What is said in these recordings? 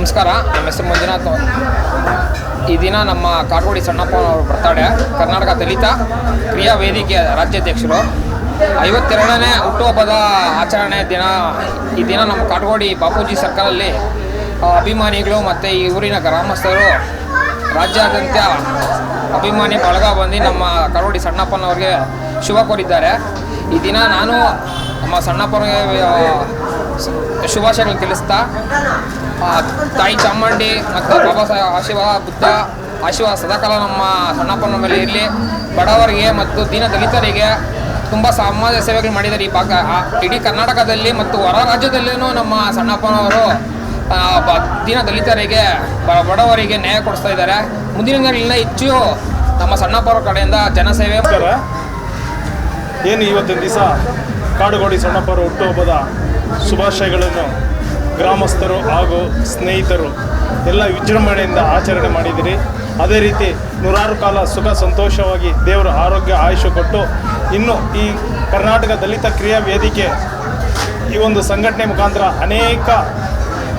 ನಮಸ್ಕಾರ, ನಮ್ಮ ಹೆಸರು ಮಂಜುನಾಥ್ ಈ ದಿನ ನಮ್ಮ ಕಾಟಗೋಡಿ ಸಣ್ಣಪ್ಪನವರು ಬರ್ತಾಡೆ ಕರ್ನಾಟಕ ದಲಿತ ಕ್ರಿಯಾ ವೇದಿಕೆ ರಾಜ್ಯಾಧ್ಯಕ್ಷರು. ಐವತ್ತೆರಡನೇ ಹುಟ್ಟುಹಬ್ಬದ ಆಚರಣೆ ದಿನ, ಈ ದಿನ ನಮ್ಮ ಕಾಟಗೋಡಿ ಬಾಪೂಜಿ ಸರ್ಕಲಲ್ಲಿ ಅಭಿಮಾನಿಗಳು ಮತ್ತು ಈ ಊರಿನ ಗ್ರಾಮಸ್ಥರು ರಾಜ್ಯಾದ್ಯಂತ ಅಭಿಮಾನಿ ಬಳಗ ಬಂದು ನಮ್ಮ ಕಾಟಗೋಡಿ ಸಣ್ಣಪ್ಪನವ್ರಿಗೆ ಶುಭ ಕೋರಿದ್ದಾರೆ. ಈ ದಿನ ನಾನು ನಮ್ಮ ಸಣ್ಣಪ್ಪನಿಗೆ ಶುಭಾಶಯಗಳು ತಿಳಿಸ್ತಾ ತಾಯಿ ಚಾಮುಂಡಿ ಮತ್ತು ಬಾಬಾ ಸಾಹೇಬ್ ಆಶೀರ್ವಾದ, ಬುದ್ಧ ಆಶೀರ್ವಾದ ಸದಾಕಾಲ ನಮ್ಮ ಸಣ್ಣಪ್ಪನ ಮೇಲೆ ಇರಲಿ. ಬಡವರಿಗೆ ಮತ್ತು ದೀನ ದಲಿತರಿಗೆ ತುಂಬ ಸಮಾಜ ಸೇವೆಗಳು ಮಾಡಿದ್ದಾರೆ ಈ ಭಾಗ. ಇಡೀ ಕರ್ನಾಟಕದಲ್ಲಿ ಮತ್ತು ಹೊರ ರಾಜ್ಯದಲ್ಲೂ ನಮ್ಮ ಸಣ್ಣಪ್ಪನವರು ದೀನ ದಲಿತರಿಗೆ ಬಡವರಿಗೆ ನ್ಯಾಯ ಕೊಡಿಸ್ತಾ ಇದ್ದಾರೆ. ಮುಂದಿನ ದಿನಗಳಿಂದ ಹೆಚ್ಚು ನಮ್ಮ ಸಣ್ಣಪ್ಪರ ಕಡೆಯಿಂದ ಜನಸೇವೆ ಏನು ಇವತ್ತಿನ ದಿವಸ ಕಾಡುಗೋಡಿ ಸಣ್ಣಪ್ಪರ ಹುಟ್ಟುಹಬ್ಬದ ಶುಭಾಶಯಗಳನ್ನು ಗ್ರಾಮಸ್ಥರು ಹಾಗೂ ಸ್ನೇಹಿತರು ಎಲ್ಲ ವಿಜೃಂಭಣೆಯಿಂದ ಆಚರಣೆ ಮಾಡಿದಿರಿ ಅದೇ ರೀತಿ ನೂರಾರು ಕಾಲ ಸುಖ ಸಂತೋಷವಾಗಿ ದೇವರು ಆರೋಗ್ಯ ಆಯುಷ್ಯ ಕೊಟ್ಟು ಇನ್ನು ಈ ಕರ್ನಾಟಕ ದಲಿತ ಕ್ರಿಯಾ ವೇದಿಕೆ ಈ ಒಂದು ಸಂಘಟನೆ ಮುಖಾಂತರ ಅನೇಕ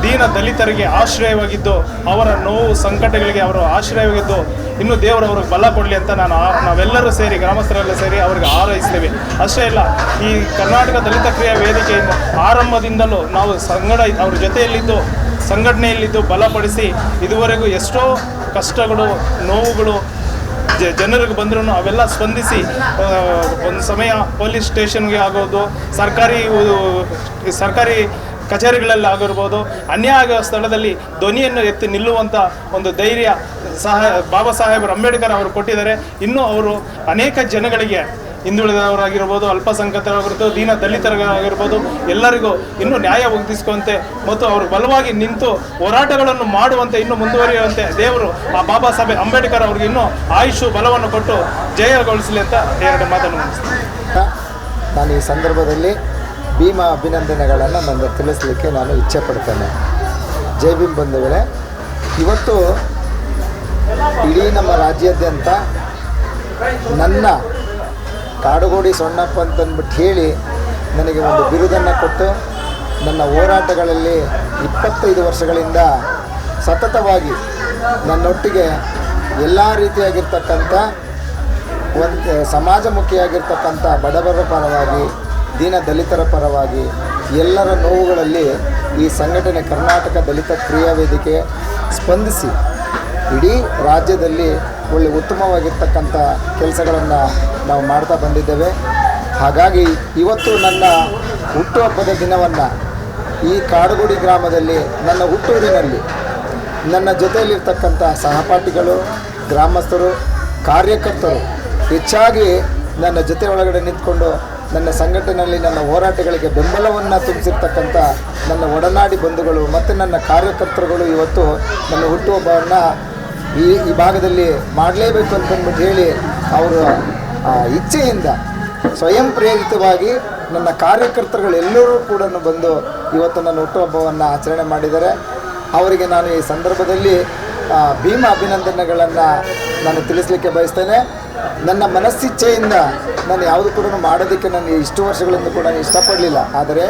ದೀನ ದಲಿತರಿಗೆ ಆಶ್ರಯವಾಗಿದ್ದು ಅವರ ನೋವು ಸಂಕಟಗಳಿಗೆ ಅವರು ಆಶ್ರಯವಾಗಿದ್ದು ಇನ್ನು ದೇವರು ಅವ್ರಿಗೆ ಬಲ ಕೊಡಲಿ ಅಂತ ನಾನು ನಾವೆಲ್ಲರೂ ಸೇರಿ, ಗ್ರಾಮಸ್ಥರೆಲ್ಲ ಸೇರಿ ಅವ್ರಿಗೆ ಆರೈಸ್ತೇವೆ ಅಷ್ಟೇ ಅಲ್ಲ, ಈ ಕರ್ನಾಟಕ ದಲಿತ ಕ್ರಿಯಾ ವೇದಿಕೆಯಿಂದ ಆರಂಭದಿಂದಲೂ ನಾವು ಸಂಗಡ ಅವ್ರ ಜೊತೆಯಲ್ಲಿದ್ದು, ಸಂಘಟನೆಯಲ್ಲಿದ್ದು ಬಲಪಡಿಸಿ ಇದುವರೆಗೂ ಎಷ್ಟೋ ಕಷ್ಟಗಳು, ನೋವುಗಳು ಜ- ಜನರಿಗೆ ಬಂದರೂ ಅವೆಲ್ಲ ಸ್ಪಂದಿಸಿ ಒಂದು ಸಮಯ ಪೊಲೀಸ್ ಸ್ಟೇಷನ್ಗೆ ಆಗೋದು, ಸರ್ಕಾರಿ ಸರ್ಕಾರಿ ಕಚೇರಿಗಳಲ್ಲಿ ಆಗಿರ್ಬೋದು ಅನ್ಯಾಯ ಸ್ಥಳದಲ್ಲಿ ಧ್ವನಿಯನ್ನು ಎತ್ತಿ ನಿಲ್ಲುವಂಥ ಒಂದು ಧೈರ್ಯ ಸಹ ಬಾಬಾ ಸಾಹೇಬ್ ಅಂಬೇಡ್ಕರ್ ಅವರು ಕೊಟ್ಟಿದ್ದಾರೆ. ಇನ್ನೂ ಅವರು ಅನೇಕ ಜನಗಳಿಗೆ ಹಿಂದುಳಿದವರಾಗಿರ್ಬೋದು, ಅಲ್ಪಸಂಖ್ಯಾತರಾಗಿರ್ಬೋದು, ದೀನ ದಲಿತರಾಗಿರ್ಬೋದು, ಎಲ್ಲರಿಗೂ ಇನ್ನೂ ನ್ಯಾಯ ಒದಗಿಸುವಂತೆ ಮತ್ತು ಅವರು ಬಲವಾಗಿ ನಿಂತು ಹೋರಾಟಗಳನ್ನು ಮಾಡುವಂತೆ ಇನ್ನೂ ಮುಂದುವರಿಯುವಂತೆ ದೇವರು ಆ ಬಾಬಾ ಸಾಹೇಬ್ ಅಂಬೇಡ್ಕರ್ ಅವ್ರಿಗೆ ಇನ್ನೂ ಆಯುಷು, ಬಲವನ್ನು ಕೊಟ್ಟು ಜಯಗೊಳಿಸಲಿ ಅಂತ ಎರಡು ಮಾತನ್ನು ನಾನು ಈ ಸಂದರ್ಭದಲ್ಲಿ ಭೀಮಾ ಅಭಿನಂದನೆಗಳನ್ನು ನನ್ನ ತಿಳಿಸಲಿಕ್ಕೆ ನಾನು ಇಚ್ಛೆ ಪಡ್ತೇನೆ. ಜೈ ಭೀಮ್ ಬಂಧುಗಳೇ, ಇವತ್ತು ಇಡೀ ನಮ್ಮ ರಾಜ್ಯಾದ್ಯಂತ ನನ್ನ ಕಾಡುಗೋಡಿ ಸೊಣ್ಣಪ್ಪ ಅಂತಂದ್ಬಿಟ್ಟು ಹೇಳಿ ನನಗೆ ಒಂದು ಬಿರುದನ್ನು ಕೊಟ್ಟು ನನ್ನ ಹೋರಾಟಗಳಲ್ಲಿ ಇಪ್ಪತ್ತೈದು ವರ್ಷಗಳಿಂದ ಸತತವಾಗಿ ನನ್ನೊಟ್ಟಿಗೆ ಎಲ್ಲ ರೀತಿಯಾಗಿರ್ತಕ್ಕಂಥ ಒಂದು ಸಮಾಜಮುಖಿಯಾಗಿರ್ತಕ್ಕಂಥ ಬಡವರ ಪರವಾಗಿ, ದೀನ ದಲಿತರ ಪರವಾಗಿ ಎಲ್ಲರ ನೋವುಗಳಲ್ಲಿ ಈ ಸಂಘಟನೆ ಕರ್ನಾಟಕ ದಲಿತ ಕ್ರಿಯಾ ವೇದಿಕೆ ಸ್ಪಂದಿಸಿ ಇಡೀ ರಾಜ್ಯದಲ್ಲಿ ಒಳ್ಳೆ ಉತ್ತಮವಾಗಿರ್ತಕ್ಕಂಥ ಕೆಲಸಗಳನ್ನು ನಾವು ಮಾಡ್ತಾ ಬಂದಿದ್ದೇವೆ. ಹಾಗಾಗಿ ಇವತ್ತು ನನ್ನ ಹುಟ್ಟುಹಬ್ಬದ ದಿನವನ್ನು ಈ ಕಾಡುಗುಡಿ ಗ್ರಾಮದಲ್ಲಿ, ನನ್ನ ಹುಟ್ಟೂರಿನಲ್ಲಿ, ನನ್ನ ಜೊತೆಯಲ್ಲಿರ್ತಕ್ಕಂಥ ಸಹಪಾಠಿಗಳು, ಗ್ರಾಮಸ್ಥರು, ಕಾರ್ಯಕರ್ತರು ಹೆಚ್ಚಾಗಿ ನನ್ನ ಜೊತೆ ಒಳಗಡೆ ನಿಂತ್ಕೊಂಡು ನನ್ನ ಸಂಘಟನೆಯಲ್ಲಿ ನನ್ನ ಹೋರಾಟಗಳಿಗೆ ಬೆಂಬಲವನ್ನು ತುಂಬಿಸಿರ್ತಕ್ಕಂಥ ನನ್ನ ಒಡನಾಡಿ ಬಂಧುಗಳು ಮತ್ತು ನನ್ನ ಕಾರ್ಯಕರ್ತರುಗಳು ಇವತ್ತು ನನ್ನ ಹುಟ್ಟುಹಬ್ಬವನ್ನು ಈ ಈ ಭಾಗದಲ್ಲಿ ಮಾಡಲೇಬೇಕು ಅಂತಂದ್ಬಿಟ್ಟು ಹೇಳಿ ಅವರು ಇಚ್ಛೆಯಿಂದ ಸ್ವಯಂ ಪ್ರೇರಿತವಾಗಿ ನನ್ನ ಕಾರ್ಯಕರ್ತರುಗಳೆಲ್ಲರೂ ಕೂಡ ಬಂದು ಇವತ್ತು ನನ್ನ ಹುಟ್ಟುಹಬ್ಬವನ್ನು ಆಚರಣೆ ಮಾಡಿದ್ದಾರೆ. ಅವರಿಗೆ ನಾನು ಈ ಸಂದರ್ಭದಲ್ಲಿ ಭೀಮ ಅಭಿನಂದನೆಗಳನ್ನು ನಾನು ತಿಳಿಸಲಿಕ್ಕೆ ಬಯಸ್ತೇನೆ. ನನ್ನ ಮನಸ್ಸಿಚ್ಛೆಯಿಂದ ನಾನು ಯಾವುದು ಕೂಡ ಮಾಡೋದಕ್ಕೆ ನಾನು ಇಷ್ಟು ವರ್ಷಗಳಿಂದ ಕೂಡ ಇಷ್ಟಪಡಲಿಲ್ಲ. ಆದರೆ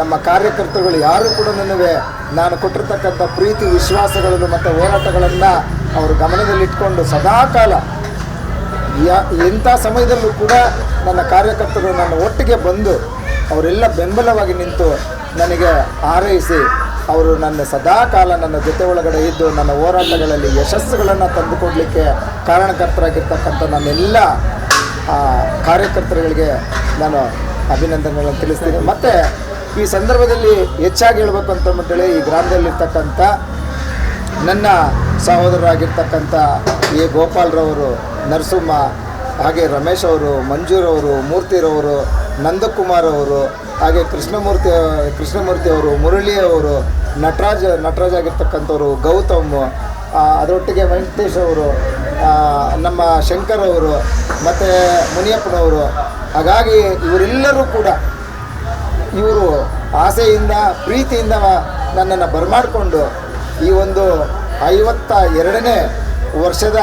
ನಮ್ಮ ಕಾರ್ಯಕರ್ತರುಗಳು ಯಾರು ಕೂಡ ನನಗೆ ನಾನು ಕೊಟ್ಟಿರ್ತಕ್ಕಂಥ ಪ್ರೀತಿ, ವಿಶ್ವಾಸಗಳನ್ನು ಮತ್ತು ಹೋರಾಟಗಳನ್ನು ಅವರು ಗಮನದಲ್ಲಿಟ್ಕೊಂಡು ಸದಾಕಾಲ ಯಾ, ಎಂಥ ಸಮಯದಲ್ಲೂ ಕೂಡ ನನ್ನ ಕಾರ್ಯಕರ್ತರು ನನ್ನ ಒಟ್ಟಿಗೆ ಬಂದು ಅವರೆಲ್ಲ ಬೆಂಬಲವಾಗಿ ನಿಂತು ನನಗೆ ಹಾರೈಸಿ, ಅವರು ನನ್ನ ಸದಾಕಾಲ ನನ್ನ ಜೊತೆ ಒಳಗಡೆ ಇದ್ದು ನನ್ನ ಹೋರಾಟಗಳಲ್ಲಿ ಯಶಸ್ಸುಗಳನ್ನು ತಂದುಕೊಡಲಿಕ್ಕೆ ಕಾರಣಕರ್ತರಾಗಿರ್ತಕ್ಕಂಥ ನನ್ನೆಲ್ಲ ಕಾರ್ಯಕರ್ತರುಗಳಿಗೆ ನಾನು ಅಭಿನಂದನೆಗಳನ್ನು ತಿಳಿಸ್ತೀನಿ. ಮತ್ತು ಈ ಸಂದರ್ಭದಲ್ಲಿ ಹೆಚ್ಚಾಗಿ ಹೇಳ್ಬೇಕು ಅಂತಂದ್ಬಿಟ್ಟೇಳಿ ಈ ಗ್ರಾಮದಲ್ಲಿರ್ತಕ್ಕಂಥ ನನ್ನ ಸಹೋದರರಾಗಿರ್ತಕ್ಕಂಥ ಎ. ಗೋಪಾಲ್ರವರು, ನರಸಿಂಹ, ಹಾಗೆ ರಮೇಶ್ ಅವರು ಮಂಜೂರವರು ಮೂರ್ತಿರವರು ನಂದಕುಮಾರ್ ಅವರು, ಹಾಗೆ ಕೃಷ್ಣಮೂರ್ತಿ ಕೃಷ್ಣಮೂರ್ತಿ ಅವರು, ಮುರಳಿ ಅವರು, ನಟರಾಜ್ ನಟರಾಜ್ ಆಗಿರ್ತಕ್ಕಂಥವ್ರು ಗೌತಮ್ ಅದರೊಟ್ಟಿಗೆ ವೆಂಕಟೇಶ್ ಅವರು ನಮ್ಮ ಶಂಕರ್ ಅವರು, ಮತ್ತು ಮುನಿಯಪ್ಪನವರು. ಹಾಗಾಗಿ ಇವರೆಲ್ಲರೂ ಕೂಡ ಇವರು ಆಸೆಯಿಂದ, ಪ್ರೀತಿಯಿಂದ ನನ್ನನ್ನು ಬರಮಾಡಿಕೊಂಡು ಈ ಒಂದು ಐವತ್ತ ಎರಡನೇ ವರ್ಷದ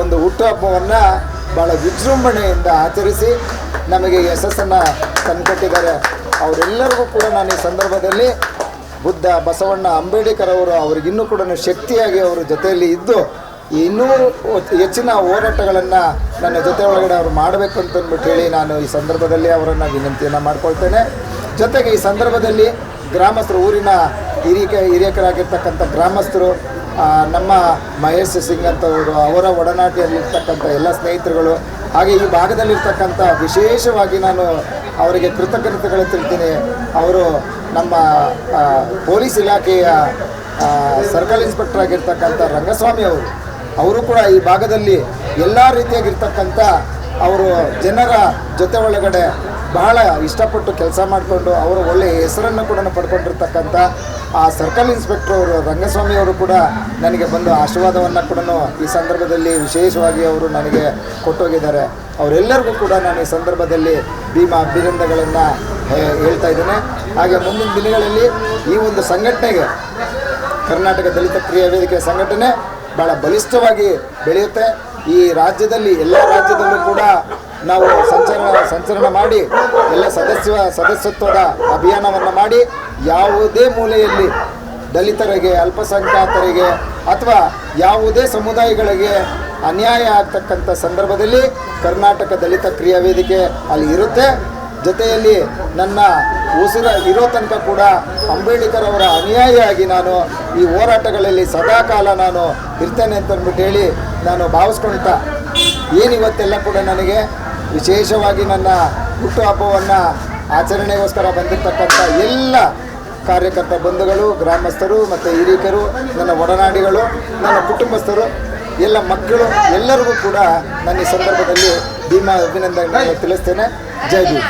ಒಂದು ಹುಟ್ಟುಹಬ್ಬವನ್ನು ಭಾಳ ವಿಜೃಂಭಣೆಯಿಂದ ಆಚರಿಸಿ ನಮಗೆ ಯಶಸ್ಸನ್ನು ತಂದುಕೊಟ್ಟಿದ್ದಾರೆ. ಅವರೆಲ್ಲರಿಗೂ ಕೂಡ ನಾನು ಈ ಸಂದರ್ಭದಲ್ಲಿ ಬುದ್ಧ ಬಸವಣ್ಣ ಅಂಬೇಡ್ಕರ್ ಅವರು ಅವ್ರಿಗಿನ್ನೂ ಕೂಡ ಶಕ್ತಿಯಾಗಿ ಅವರ ಜೊತೆಯಲ್ಲಿ ಇದ್ದು, ಇನ್ನೂ ಹೆಚ್ಚಿನ ಹೋರಾಟಗಳನ್ನು ನನ್ನ ಜೊತೆ ಒಳಗಡೆ ಅವರು ಮಾಡಬೇಕು ಅಂತಂದ್ಬಿಟ್ಟು ಹೇಳಿ ನಾನು ಈ ಸಂದರ್ಭದಲ್ಲಿ ಅವರನ್ನು ವಿನಂತಿಯನ್ನು ಮಾಡಿಕೊಳ್ತೇನೆ. ಜೊತೆಗೆ ಈ ಸಂದರ್ಭದಲ್ಲಿ ಗ್ರಾಮಸ್ಥರು ಊರಿನ ಹಿರಿಯ ಹಿರಿಯಕರಾಗಿರ್ತಕ್ಕಂಥ ಗ್ರಾಮಸ್ಥರು ನಮ್ಮ ಮಹೇಶ್ ಸಿಂಗ್ ಅಂತವರು, ಅವರ ಒಡನಾಟಿಯಲ್ಲಿರ್ತಕ್ಕಂಥ ಎಲ್ಲ ಸ್ನೇಹಿತರುಗಳು, ಹಾಗೆ ಈ ಭಾಗದಲ್ಲಿರ್ತಕ್ಕಂಥ ವಿಶೇಷವಾಗಿ ನಾನು ಅವರಿಗೆ ಕೃತಜ್ಞತೆಗಳು ತಿಳ್ತೀನಿ. ಅವರು ನಮ್ಮ ಪೊಲೀಸ್ ಇಲಾಖೆಯ ಸರ್ಕಲ್ ಇನ್ಸ್ಪೆಕ್ಟರ್ ಆಗಿರ್ತಕ್ಕಂಥ ರಂಗಸ್ವಾಮಿ ಅವರು ಅವರು ಕೂಡ ಈ ಭಾಗದಲ್ಲಿ ಎಲ್ಲ ರೀತಿಯಾಗಿರ್ತಕ್ಕಂಥ ಅವರು ಜನರ ಜೊತೆ ಒಳಗಡೆ ಬಹಳ ಇಷ್ಟಪಟ್ಟು ಕೆಲಸ ಮಾಡಿಕೊಂಡು ಅವರು ಒಳ್ಳೆಯ ಹೆಸರನ್ನು ಕೂಡ ಪಡ್ಕೊಂಡಿರ್ತಕ್ಕಂಥ ಆ ಸರ್ಕಲ್ ಇನ್ಸ್ಪೆಕ್ಟರ್ ಅವರು, ರಂಗಸ್ವಾಮಿ ಅವರು ಕೂಡ ನನಗೆ ಬಂದು ಆಶೀರ್ವಾದವನ್ನು ಕೂಡ ಈ ಸಂದರ್ಭದಲ್ಲಿ ವಿಶೇಷವಾಗಿ ಅವರು ನನಗೆ ಕೊಟ್ಟೋಗಿದ್ದಾರೆ. ಅವರೆಲ್ಲರಿಗೂ ಕೂಡ ನಾನು ಈ ಸಂದರ್ಭದಲ್ಲಿ ಭೀಮಾ ಅಭಿನಂದನೆಗಳನ್ನು ಹೇಳ್ತಾ ಇದ್ದೇನೆ. ಹಾಗೆ ಮುಂದಿನ ದಿನಗಳಲ್ಲಿ ಈ ಒಂದು ಸಂಘಟನೆಗೆ, ಕರ್ನಾಟಕ ದಲಿತ ಕ್ರಿಯಾ ವೇದಿಕೆ ಸಂಘಟನೆ ಭಾಳ ಬಲಿಷ್ಠವಾಗಿ ಬೆಳೆಯುತ್ತೆ. ಈ ರಾಜ್ಯದಲ್ಲಿ, ಎಲ್ಲ ರಾಜ್ಯದಲ್ಲೂ ಕೂಡ ನಾವು ಸಂಚಲನ ಸಂಚಲನ ಮಾಡಿ, ಎಲ್ಲ ಸದಸ್ಯ ಸದಸ್ಯತ್ವದ ಅಭಿಯಾನವನ್ನು ಮಾಡಿ, ಯಾವುದೇ ಮೂಲೆಯಲ್ಲಿ ದಲಿತರಿಗೆ, ಅಲ್ಪಸಂಖ್ಯಾತರಿಗೆ ಅಥವಾ ಯಾವುದೇ ಸಮುದಾಯಗಳಿಗೆ ಅನ್ಯಾಯ ಆಗ್ತಕ್ಕಂಥ ಸಂದರ್ಭದಲ್ಲಿ ಕರ್ನಾಟಕ ದಲಿತ ಕ್ರಿಯಾ ವೇದಿಕೆ ಅಲ್ಲಿ ಇರುತ್ತೆ. ಜೊತೆಯಲ್ಲಿ ನನ್ನ ಉಸಿರ ಇರೋ ತನಕ ಕೂಡ ಅಂಬೇಡ್ಕರ್ ಅವರ ಅನುಯಾಯಿಯಾಗಿ ನಾನು ಈ ಹೋರಾಟಗಳಲ್ಲಿ ಸದಾಕಾಲ ನಾನು ಇರ್ತೇನೆ ಅಂತಂದ್ಬಿಟ್ಟು ಹೇಳಿ ನಾನು ಭಾವಿಸ್ಕೊಳ್ತಾ ಏನಿವತ್ತೆಲ್ಲ ಕೂಡ ನನಗೆ ವಿಶೇಷವಾಗಿ ನನ್ನ ಹುಟ್ಟುಹಬ್ಬವನ್ನು ಆಚರಣೆಗೋಸ್ಕರ ಬಂದಿರತಕ್ಕಂಥ ಎಲ್ಲ ಕಾರ್ಯಕರ್ತ ಬಂಧುಗಳು, ಗ್ರಾಮಸ್ಥರು ಮತ್ತು ಹಿರಿಕರು, ನನ್ನ ಒಡನಾಡಿಗಳು, ನನ್ನ ಕುಟುಂಬಸ್ಥರು, ಎಲ್ಲ ಮಕ್ಕಳು, ಎಲ್ಲರಿಗೂ ಕೂಡ ನನ್ನ ಈ ಸಂದರ್ಭದಲ್ಲಿ ಭೀಮಾ ಅಭಿನಂದನೆಗಳನ್ನು ತಿಳಿಸ್ತೇನೆ. ಜೈ ಭೀಮ್.